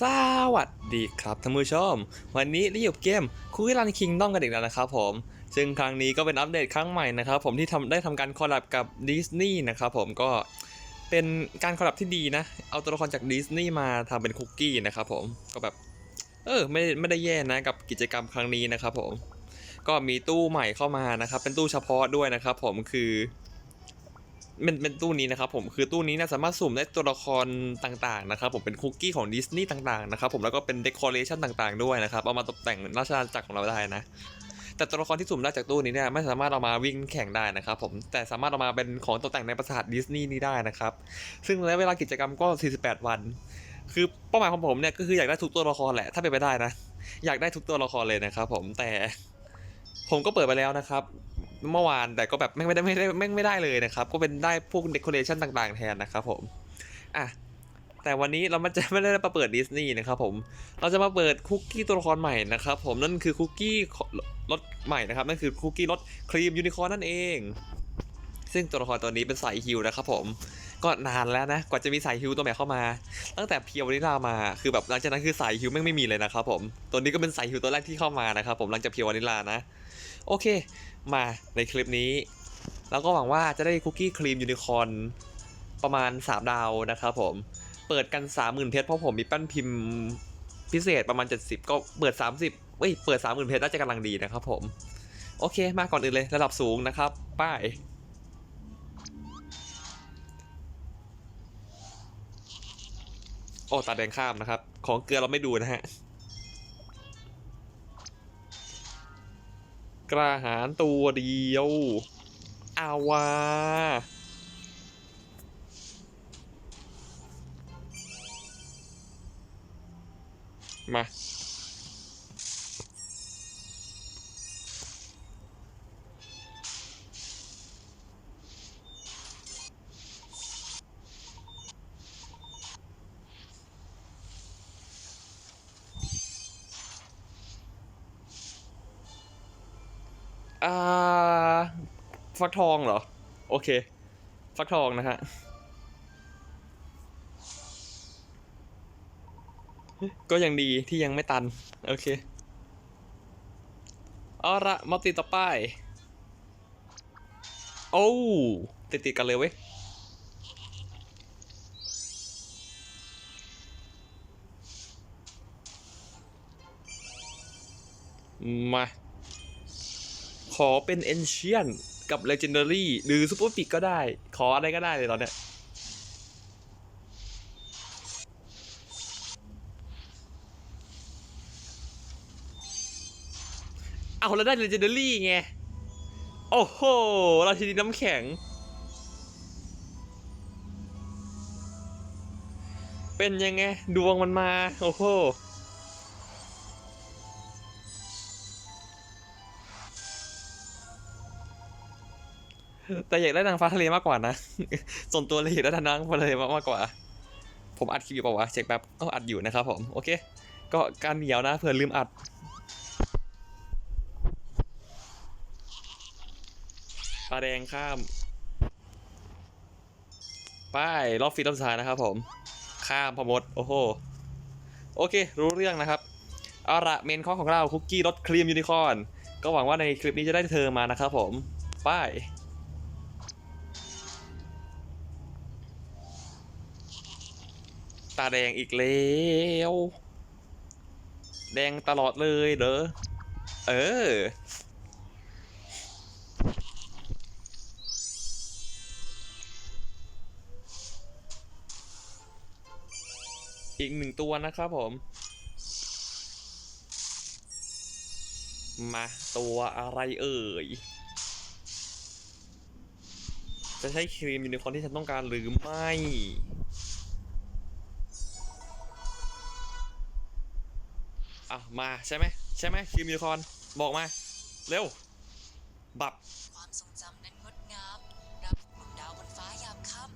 สวัสดีครับท่านผู้ชม วันนี้ได้อยู่เกมคุยรันคิงด้อมกันอีกแล้วนะครับผม ซึ่งครั้งนี้ก็เป็นอัปเดตครั้งใหม่นะครับผมที่ทำได้ทำการคอลแลบกับดิสนีย์นะครับผมก็เป็นการคอลแลบที่ดีนะ เอาตัวละครจากดิสนีย์มาทำเป็นคุกกี้นะครับผมก็แบบ เออไม่ไม่ได้แย่นะกับกิจกรรมครั้งนี้นะครับผม ก็มีตู้ใหม่เข้ามานะครับ เป็นตู้เฉพาะด้วยนะครับผมคือ เป็นเป็นตู้นี้นะครับผมคือตู้นี้เนี่ยสามารถสุ่มได้ตัวละครต่างๆนะครับผมเป็นคุกกี้ของดิสนีย์ต่างๆนะครับผมแล้วก็เป็นเดคอเรชันต่างๆด้วยนะครับเอามาตกแต่งราชอาณาจักรของเราได้นะ แต่ตัวละครที่สุ่มได้จากตู้นี้เนี่ยไม่สามารถเอามาวิ่งแข่งได้นะครับผมแต่สามารถเอามาเป็นของตกแต่งในปราสาทดิสนีย์นี้ได้นะครับซึ่งระยะเวลากิจกรรมก็ 48 วัน คือเป้าหมายของผมเนี่ยก็คืออยากได้ทุกตัวละครแหละถ้าเป็นไปได้นะ อยากได้ทุกตัวละครเลยนะครับผมแต่ผมก็เปิดไปแล้วนะครับ เมื่อวานแต่ก็แบบไม่งไม่ได้ไม่ได้ไม่ไม่ได้เลยนะครับ ก็เป็นได้พวกเดคอเรชันต่างๆ แทนนะครับผมอะแต่วันนี้เรามันจะไม่ได้มาเปิดดิสนีย์นะครับผม เราจะมาเปิดคุกกี้ตัวละครใหม่นะครับผมนั่นคือคุกกี้รสใหม่นะครับนั่นคือคุกกี้รสครีมยูนิคอร์นนั่นเอง ซึ่งตัวละครตัวนี้เป็นสายฮิวนะครับผมก็นานแล้วนะกว่าจะมีสายฮิวตัวใหม่เข้ามา ตั้งแต่เพียววานิลามาคือแบบหลังจากนั้นคือสายฮิวแม่งไม่มีเลยนะครับผมตัวนี้ก็เป็นสายฮิวตัวแรกที่เข้ามานะครับผมหลังจากเพียววานิลานะ โอเค มาในคลิปนี้เราก็หวังว่าจะได้คุกกี้ครีมยูนิคอร์นประมาณ 3 ดาวนะครับผม เปิดกัน 30,000 เพชรเพราะผมมีแป้นพิมพ์พิเศษประมาณ 70 ก็เปิด 30เอ้ยเปิด 30,000 เพชรน่าจะกำลังดีนะครับผม โอเค มาก่อนอื่นเลยระดับสูงนะครับ ป้ายโอ้ตาแดงข้ามนะครับ ของเกลือเราไม่ดูนะฮะ กระหารตัวเดียว อาวา มา ฟักทองเหรอ โอเค ฟักทองนะฮะ ก็ยังดีที่ยังไม่ตัน โอเค เอาละมาติดต่อไป โอ้ติดติดๆกันเลยเว้ยมา ขอเป็น Ancient กับ Legendary หรือ Super Pick ก็ได้ ขออะไรก็ได้เลยตอนเนี้ยเอาแล้วได้ Legendary ไง โอ้โห เราชินีน้ำแข็ง เป็นยังไง ดวงมันมา โอ้โห แต่อยากได้นางฟ้าทะเลมากกว่านะ ส่วนตัวเลยอยากได้นางฟ้าทะเลมากกว่า ผมอัดคลิปอยู่เปล่าวะเช็คแป๊บก็อัดอยู่นะครับผม โอเค ก็การเหนียวนะเผื่อลืมอัดตาแดงข้ามไปรอบฟีดรอบสุดท้ายนะครับผม ข้ามพอมด โอ้โห โอเค รู้เรื่องนะครับ เอาละเมนข้อของเราคุกกี้รสครีมยูนิคอร์นก็หวังว่าในคลิปนี้จะได้เธอมานะครับผมไปตาแดงอีกแล้วแดงตลอดเลยเด้อเออ อีกหนึ่งตัวนะครับผม มาตัวอะไรเอ่ย จะใช้ครีมยูนิคอนที่ฉันต้องการหรือไม่ มาใช่ไหมใช่ไหมครีมยูคอนบอกมาเร็ว บับ ความทรงจำนั้นงดงามรับกลุ่มดาวบนฟ้ายามค่ำ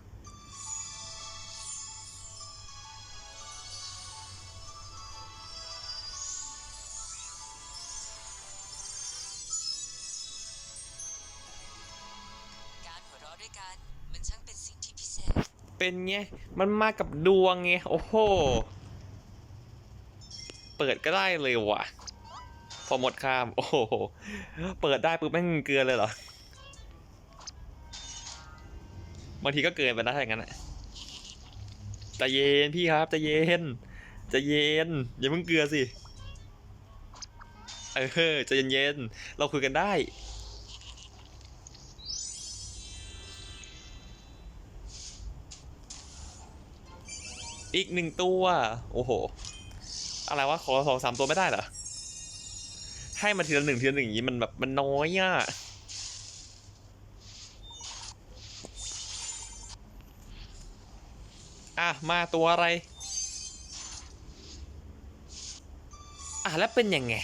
การหัวเราะด้วยกันมันช่างเป็นสิ่งที่พิเศษ เป็นไง มันมากับดวงไง โอ้โห เปิดก็ได้เลยว่ะ พอหมดข้าม โอ้โห เปิดได้ปุ๊บแม่งเกลือเลยเหรอ บางทีก็เกินไปนะถ้าอย่างนั้นอะใจเย็นพี่ครับใจเย็นใจเย็น อย่าเพิ่งเกลือสิ เออใจเย็นๆเราคุยกันได้อีกหนึ่งตัว โอ้โห อะไรวะขอสองสามตัวไม่ได้เหรอ ให้มาทีละหนึ่งทีละหนึ่งอย่างนี้มันแบบมันน้อยอะอะ มาตัวอะไร อะ แล้วเป็นยังไง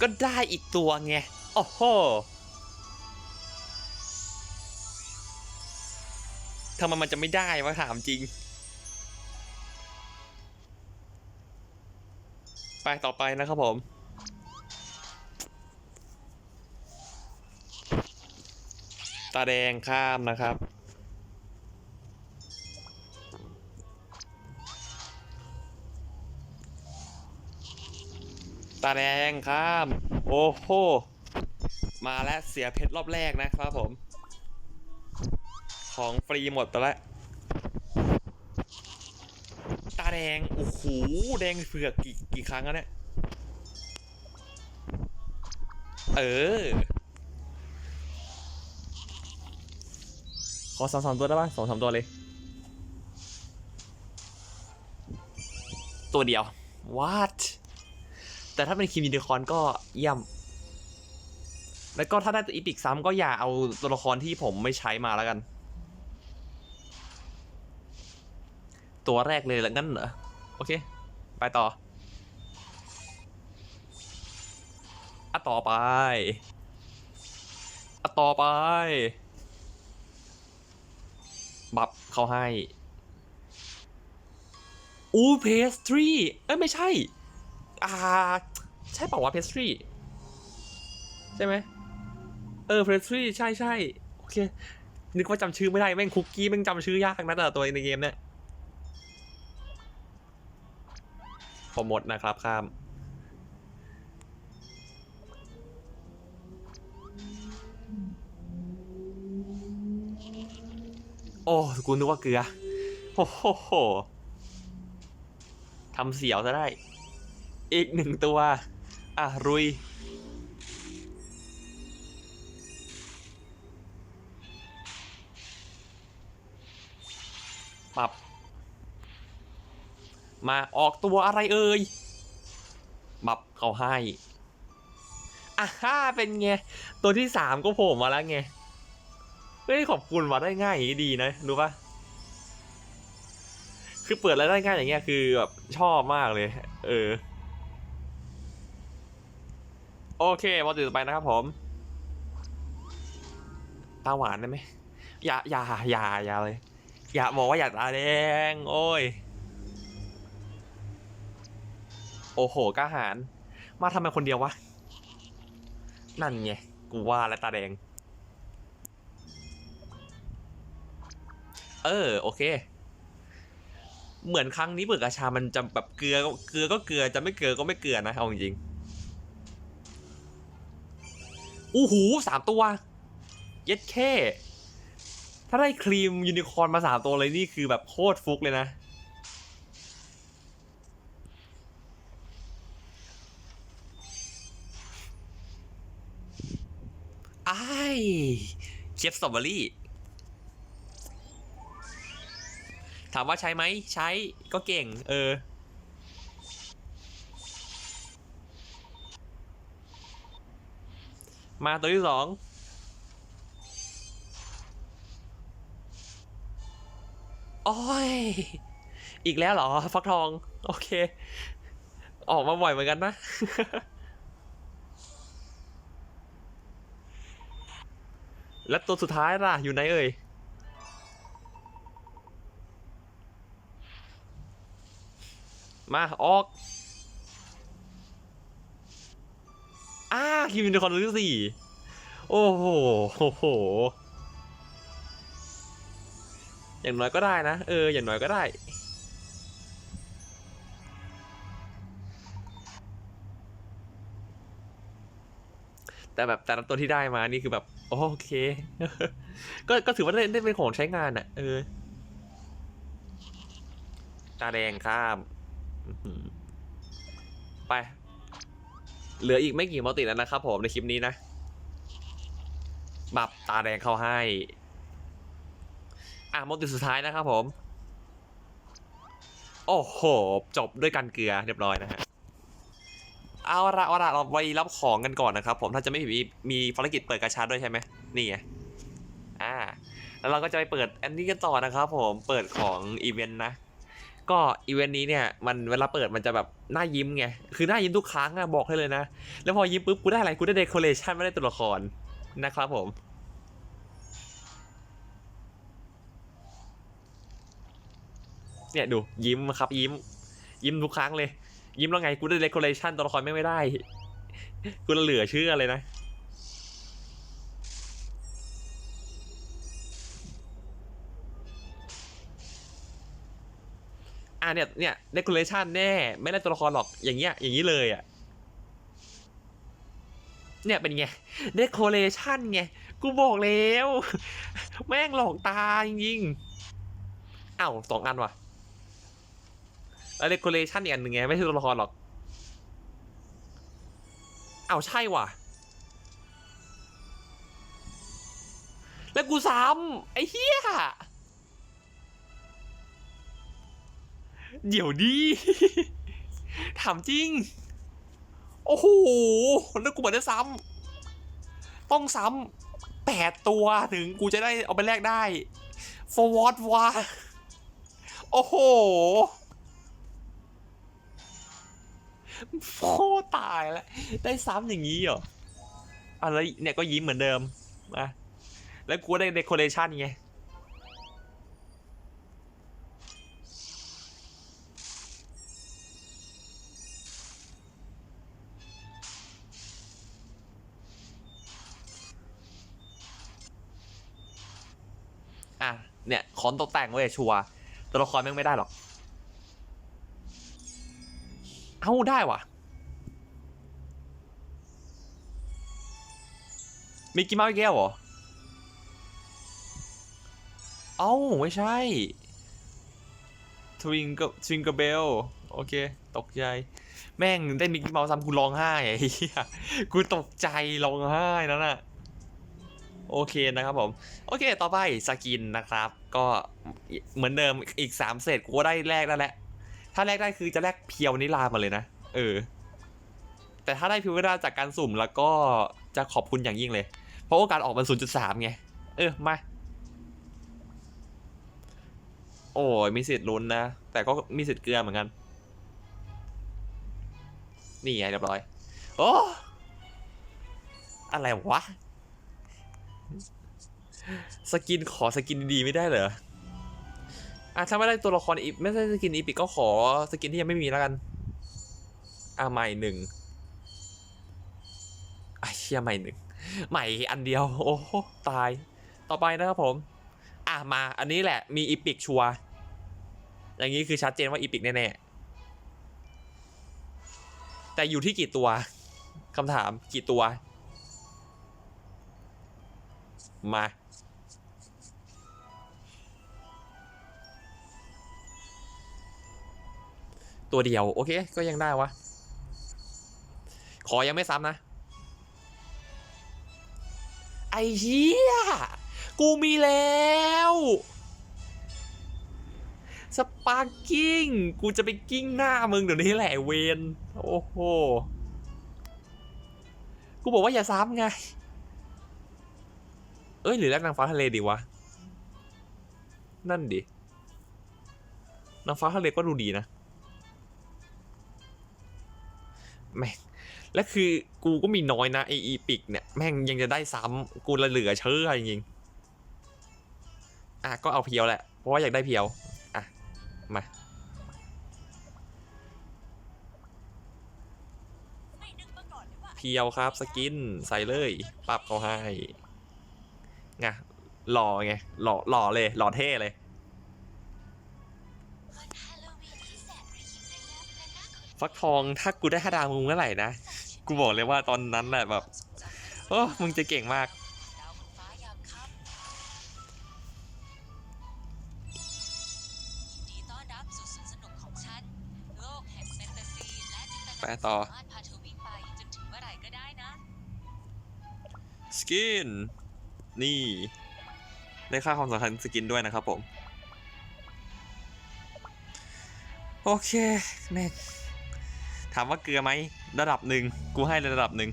ก็ได้อีกตัวไง โอ้โหทำไมมันจะไม่ได้วะถามจริง ไปต่อไปนะครับผมตาแดงข้ามนะครับ ตาแดงข้าม โอ้โห มาแล้วเสียเพชรรอบแรกนะครับผม ของฟรีหมดไปแล้ว ตาแดง โอ้โห แดงเผือกกี่กี่ครั้งแล้วเนี่ย เออ ขอสองสามตัวได้ป่ะสองสามตัวเลย ตัวเดียว what แต่ถ้าเป็นคิมยูนิคอร์นก็เยี่ยม แล้วก็ถ้าได้ตัวอีพิกซ้ำก็อย่าเอาตัวละครที่ผมไม่ใช้มาแล้วกัน ตัวแรกเลยแล้วงั้นเหรอ โอเค ไปต่ออะต่อไปอะต่อไป บับเขาให้ อู้เพสทรีเอ้ยไม่ใช่ อ่า ใช่เปล่าวะเพสทรีใช่ไหม เออเพสทรีใช่ใช่โอเค นึกว่าจำชื่อไม่ได้ แม่งคุกกี้ แม่งจำชื่อยากนะแต่ละตัวในเกมเนี่ย พอหมดนะครับข้าม โอ้กูนึกว่าเกลือโอ้โหโหทำเสียวซะได้ อีกหนึ่งตัว อะ รุย ปรับ มาออกตัวอะไรเอ่ยบับเขาให้อะฮ่าเป็นไง ตัวที่สามก็โผล่มาแล้วไงเฮ้ยขอบคุณมาได้ง่ายอย่างนี้ดีนะรู้ปะคือเปิดแล้วได้ง่ายอย่างเงี้ยคือแบบชอบมากเลย เออ โอเคมาตื่นไปนะครับผมตาหวานได้ไหมอย่าอย่าอย่าอย่าเลย อย่าบอกว่าอย่าตาแดง โอ้ย โอ้โหกล้าหาญมาทำไมคนเดียววะ นั่นไง กูว่าแล้วตาแดง เออ โอเค เหมือนครั้งนี้เบิกกระชา มันจะแบบเกลือ เกลือก็เกลือ จะไม่เกลือก็ไม่เกลือนะ เอาจริงๆอู้หูสามตัว เย็ดแค่ ถ้าได้ครีมยูนิคอร์นมาสามตัวเลยนี่คือแบบโคตรฟุกเลยนะ ไอ้าย เชฟสตรอเบอรี่ ถามว่าใช้ไหม ใช้ก็เก่ง เออ มาตัวที่สองโอ้ย อีกแล้วเหรอ ฟักทอง โอเค ออกมาบ่อยเหมือนกันนะ แล้วตัวสุดท้ายล่ะ อยู่ไหนเอ่ย มา ออกอ่าคิมยูนคอร์นตัที่สี่โอ้โหโอ้โห อย่างน้อยก็ได้นะ เออ อย่างน้อยก็ได้แต่แบบแต่ละตัวที่ได้มานี่คือแบบ โอเค ก็ก็ถือว่าได้ได้เป็นของใช้งานอะ เออ ตาแดงข้ามไป เหลืออีกไม่กี่มัลติแล้วนะครับผมในคลิปนี้นะ บับตาแดงเข้าให้ อะมัลติสุดท้ายนะครับผม โอ้โห จบด้วยกันเกลือเรียบร้อยนะฮะ เอาละเอาละเราไปรับของกันก่อนนะครับ ผมถ้าจะไม่ผิดมีมีภารกิจเปิดกระชาด้วยใช่ไหมนี่ไงอ่า แล้วเราก็จะไปเปิดอันนี้กันต่อนะครับผมเปิดของอีเวนต์นะก็อีเวนต์นี้เนี่ยมันเวลาเปิดมันจะแบบหน้ายิ้มไงคือหน้ายิ้มทุกครั้งอะบอกให้เลยนะ แล้วพอยิ้มปุ๊บกูได้อะไรกูได้เดคอเรชันไม่ได้ตัวละครนะครับผมเนี่ยดูยิ้มครับยิ้ม ยิ้มทุกครั้งเลย ยิ้มแล้วไงกูได้เดคอเรชันตัวละครไม่งไม่ได้ กูเหลือเชื่อเลยนะอะเนี่ยเนี่ยเดคอเรชันแน่ ไม่ได้ตัวละครหรอกอย่างเงี้ยอย่างนี้เลยอะเนี่ยเป็นไงเดคอเรชันไงกูบอกแล้ว แม่งหลอกตาจริงๆอ้าวสองอันว่ะ แล้วเดคอเรชันอีกอันหนึ่งไงไม่ใช่ตัวละครหรอกอ้าวใช่ว่ะ แล้วกูซ้ำไอ้เหี้ยเดี๋ยวดีถามจริง โอ้โหแล้วกูบอกได้ซ้ำต้องซ้ำแปดตัวถึงกูจะได้เอาไปแลกได้ forward วะโอ้โห โอ้ตายแล้ว ได้ซ้ำอย่างนี้เหรออะไรเนี่ยก็ยิ้มเหมือนเดิมอะแล้วกูได้เดคอเรชันไงอะเนี่ยคอนตกแต่งเว้ยชัวตัวละครแม่งไม่ได้หรอก เอ้าได้ว่ะมิกกี้เมาส์อีกแก้วเหรอ เอ้า ไม่ใช่ทวิงกับทวิงกับเบลโอเค ตกใจ แม่งได้มิกกี้เมาส์ซ้ำกูร้องไห้ไอ้เหี้ยกูตกใจร้องไห้นั่นน่ะโอเคนะครับผม โอเค ต่อไปสกินนะครับ ก็เหมือนเดิมอีก 3เซตกูได้แลกแล้วแหละ ถ้าแลกได้คือจะแลกเพียวนิลามาเลยนะ เออ แต่ถ้าได้พียวนิลาจากการสุ่มแล้วก็จะขอบคุณอย่างยิ่งเลย เพราะโอกาสออกมัน 0.3 ไง เออ มา โอ้ยมีสิทธิ์ลุ้นนะ แต่ก็มีสิทธิ์เกลือเหมือนกัน นี่ไงเรียบร้อย โอ้อะไรวะ สกินขอสกินดีๆไม่ได้เหรอ อะถ้าไม่ได้ตัวละครอีไม่ใช่สกินอีพิกก็ขอสกินที่ยังไม่มีแล้วกัน อะใหม่หนึ่งอะเชียใหม่หนึ่งใหม่อันเดียว โอ้โหตาย ต่อไปนะครับผม อะมาอันนี้แหละมีอีพิกชัวอย่างนี้คือชัดเจนว่าอีพิกแน่ๆแต่อยู่ที่กี่ตัวคำถามกี่ตัว มา ตัวเดียว โอเค ก็ยังได้วะ ขอยังไม่ซ้ำนะ ไอ้เหี้ย กูมีแล้วสปาร์กิ้ง กูจะไปกิ้งหน้ามึงเดี๋ยวนี้แหละเวน โอ้โห กูบอกว่าอย่าซ้ำไง เอ้ย หรือแรกนางฟ้าทะเลดีวะ นั่นดิ นางฟ้าทะเลก็ดูดีนะ แม่งและคือกูก็มีน้อยนะไออีปิกเนี่ยแม่งยังจะได้ซ้ำกูละเหลือเชื่อจริงๆอะก็เอาเพียวแหละ เพราะว่าอยากได้เพียว อะ มาเลยว่าเพียวครับสกินใส่เลยปรับเขาให้ไงหล่อไงหล่อหล่อเลยหล่อเท่เลย ฟักทองถ้ากูได้ห้าดาวมึงเมื่อไหร่นะ กูบอกเลยว่าตอนนั้นแหละแบบโอ้มึงจะเก่งมาก ไปต่อ สกิน นี่ ได้ค่าความสำคัญสกินด้วยนะครับผม โอเคแม่ ถามว่าเกลือไหมระดับหนึ่งกูให้ระดับหนึ่ง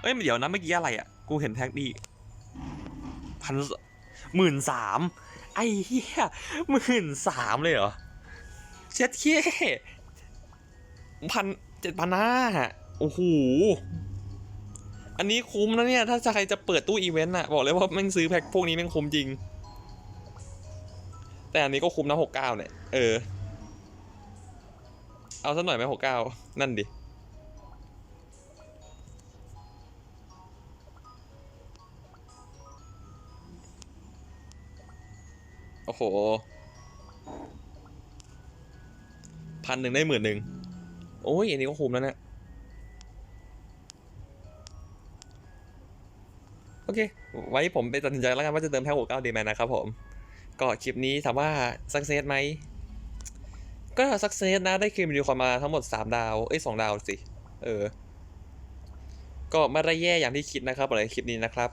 เอ้ยเดี๋ยวนะเมื่อกี้อะไรอะกูเห็นแท็กดีพันหมื่นสามไอ้เหี้ยหมื่นสามเลยเหรอเช็ดเค้พันเจ็ดพันห้าโอ้โหอันนี้คุ้มนะเนี่ย ถ้าใครจะเปิดตู้อีเวนต์อะบอกเลยว่าแม่งซื้อแพ็คพวกนี้แม่งคุ้มจริง แต่อันนี้ก็คุ้มนะหกเก้าเนี่ย เออ เอาสักหน่อยไหมหกเก้านั่นดิ โอ้โหพันหนึ่งได้หมื่นหนึ่งโอ้ย อันนี้ก็คุ้มแล้วนี่ยโอเค ไว้ผมไปตัดสินใจแล้วกันว่าจะเติมแพ็ค69ดีไหมนะครับผม ก็คลิปนี้ถามว่าสักเซสไหม ก็สักเซสนะได้ครีมวิดีโอคอมาทั้งหมด 3 ดาว เอ้ย2ดาวสิ เออ ก็ไม่ได้แย่อย่างที่คิดนะครับอะไรคลิปนี้นะครับ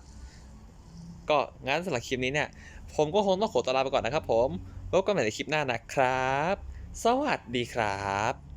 ก็งั้นสำหรับคลิปนี้เนี่ย ผมก็คงต้องขอตัวลาไปก่อนนะครับผมพบกันใหม่ในคลิปหน้านะครับ สวัสดีครับ